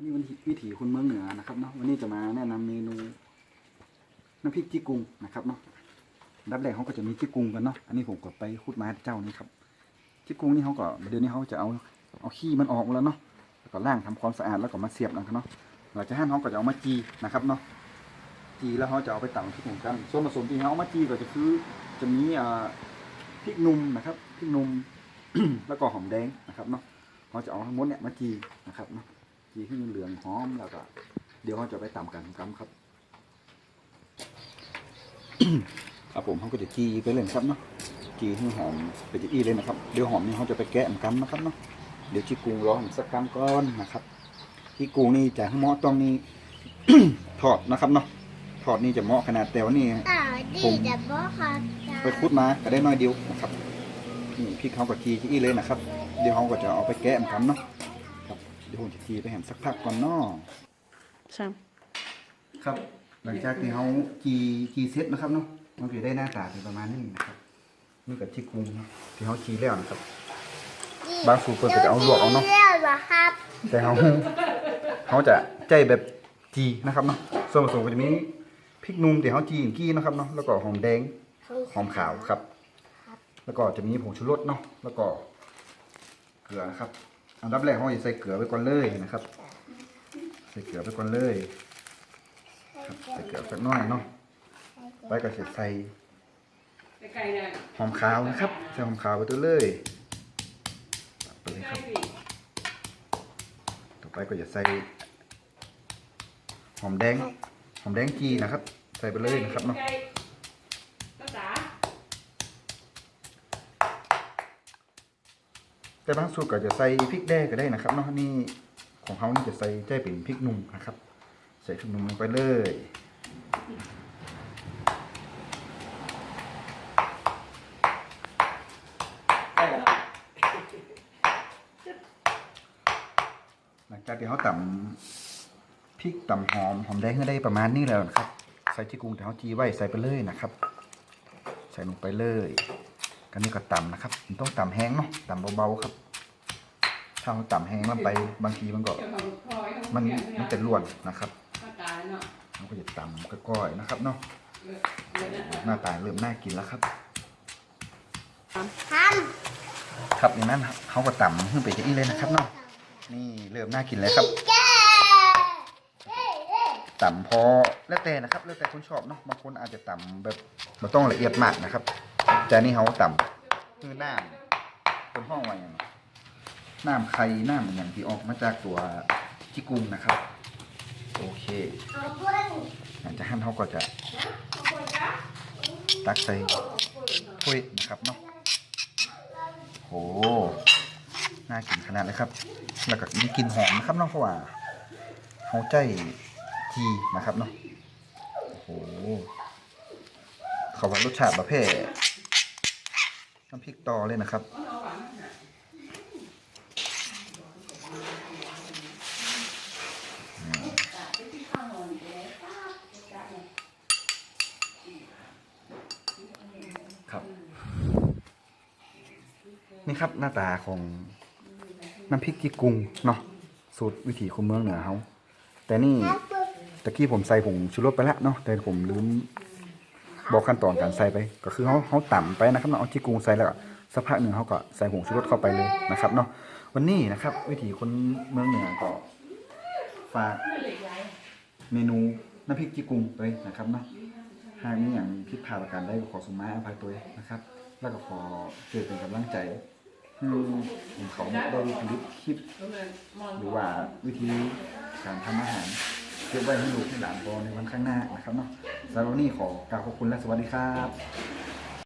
วันนี้วันวิถีคนเมืองเหนือนะครับเนาะวันนี้จะมาแนะนำเมนูน้ำพริกจี้กุงนะครับเนาะดับแรกเขาก็จะมีจี้กุงกันเนาะอันนี้ผมก็ไปขุดมาเจ้านี้ครับจี้กุงนี่เขาก็เดี๋ยวนี้เขาจะเอาเอาขี้มันออกแล้วเนาะแล้วก็ล้างทำความสะอาดแล้วก็มาเสียบนะครับเนาะหลังจากนั้นเขาก็จะเอามาจีนะครับเนาะจีแล้วเขาจะเอาไปตำที่ผมกันส่วนผสมที่เขาเอามาจีก็จะคือจะมีอ่าพริกหนุ่มนะครับพริกหนุ่มแล้วก็หอมแดงนะครับเนาะเขาจะเอาทั้งหมดเนี่ยมาจีนะครับเนาะ จีให้มันเหลืองหอมแล้วก็เดี๋ยวเขาจะไปตำกันกัครับครับผมเขาก็จะจีไปเลยนะครับเนาะจีให้หอมไปจะอี้เลยนะครับเดี๋ยวหอมนี่เขาจะไปแกะมกันนะครับเนาะเดี๋ยวจีกุ้งรอผมสักกำก่อนนะครับจีกุ้งนี่จากข้างหม้อต้องนี่ทอดนะครับเนาะทอดนี่จะเหมาะขนาดแต่ว่านี่อ่าดีแต่บ่ค่ะจ้าไปคุดมาก็ได้น้อยเดียวนะครับนี่พริกเขาก็จีที่อี้เลยนะครับ เดี๋ยวเขาก็จะเอาไปแกะมกันเนาะครับ เดี๋ยวผมจะจีไปแหมสักพักก่อนเนาะใช่ครับ หลังจากที่เขาจีจีเซ็ตนะครับเนาะมันก็จะได้หน้าตาเป็นประมาณนี้นะครับนี่กับที่กรุงเนาะที่เขาจีแล้วนะครับ บางสูตรเพิ่นก็จะเอาลวกเอาเนาะเรียกเหรอครับแต่เขาเขาจะใจแบบจีนะครับเนาะส่วนผสมก็จะมีพริกนุ่มที่เขาจีอย่างกี้นะครับเนาะแล้วก็หอมแดงหอมขาวครับ แล้วก็จะมีผงชูรสเนาะแล้วก็เกลือนะครับ อันดับแรกเขาจะใส่เกลือไว้ก่อนเลยนะครับ ใส่เกลือไปก่อนเลยครับใส่เกลือสักน้อยเนาะไปก็จะใส่ไก่เนี่ยหอมขาวนะครับใส่หอมขาวไปตัวเลยไปเลยครับ ต่อไปก็จะใส่หอมแดงหอมแดงจีนะครับ ใส่ไปเลยนะครับเนาะ ภาษา แต่บางสูตรก็จะใส่พริกแดงก็ได้นะครับเนาะนี่ของเขานี่จะใส่ใจเป็นพริกหนุ่มนะครับ ใส่พริกหนุ่มลงไปเลยหลังจากที่เขาตำพริกตำหอมหอมแดงก็ได้ประมาณนี้แล้วนะครับ ใส่ที่กรุงที่เขาจีไว้ใส่ไปเลยนะครับ ใส่ลงไปเลย กันนี้ก็ตำนะครับมันต้องตำแห้งเนาะตำเบาๆครับ ถ้าเราตำแห้งลงไปบางทีมันก็มันมันจะล้วนนะครับภาษาเนาะเราก็จะตำก้อยๆนะครับเนาะหน้าตาเริ่มน่ากินแล้วครับทครับอย่างนั้นเขาก็ตำขึ้นไปจะอีเลยนะครับเนาะนี่เริ่มน่ากินแล้วครับำแก่ำพอแล้วแต่นะครับแล้วแต่คนชอบเนาะบางคนอาจจะต่ำแบบไม่ต้องละเอียดมากนะครับ แต่นี่เขาต่ำคือน้ำเป็นห้องไว้อย่างน้ำไข่น้ำอย่างที่ออกมาจากตัวจิกุงนะครับ โอเคเอาเพื่อนหลังจากนั้นเขาก็จะตักใส่ถ้วยนะครับเนาะโหน่ากินขนาดเลยครับ แล้วก็มีกลิ่นหอมนะครับเนาะเพราะว่าเขาใจจีนะครับเนาะโอ้โหเขาว่ารสชาติประเภท น้ำพริกตอเลยนะครับครับ นี่ครับหน้าตาของน้ำพริกกีกุงเนาะสูตรวิถีคนเมืองเหนือเขาแต่นี่ตะกี้ผมใส่ผงชูรสไปแล้วเนาะแต่ผมลืม บอกขั้นตอนการใส่ไป ก็คือเขาเขาต่ำไปนะครับเนาะเอาจีกุงใส่แล้วก็สักพักหนึ่งเขาก็ใส่ผงชูรสเข้าไปเลยนะครับเนาะวันนี้นะครับ วิถีคนเมืองเหนือก็ฝากเมนูน้ำพริกจีกุงเลยนะครับเนาะหากมีอย่างผิดพลาดประการใดก็ขอสมาอภัยตัวนะครับ แล้วก็ขอเกิดเป็นกำลังใจให้ผมเขาได้ผลิตคลิป หรือว่าวิธีการทำอาหาร เก็บไว้ให้ลูกให้หลานพอในวันข้างหน้านะครับเนาะสำหรับวันนี้ขอกล่าวขอบคุณและสวัสดีครับ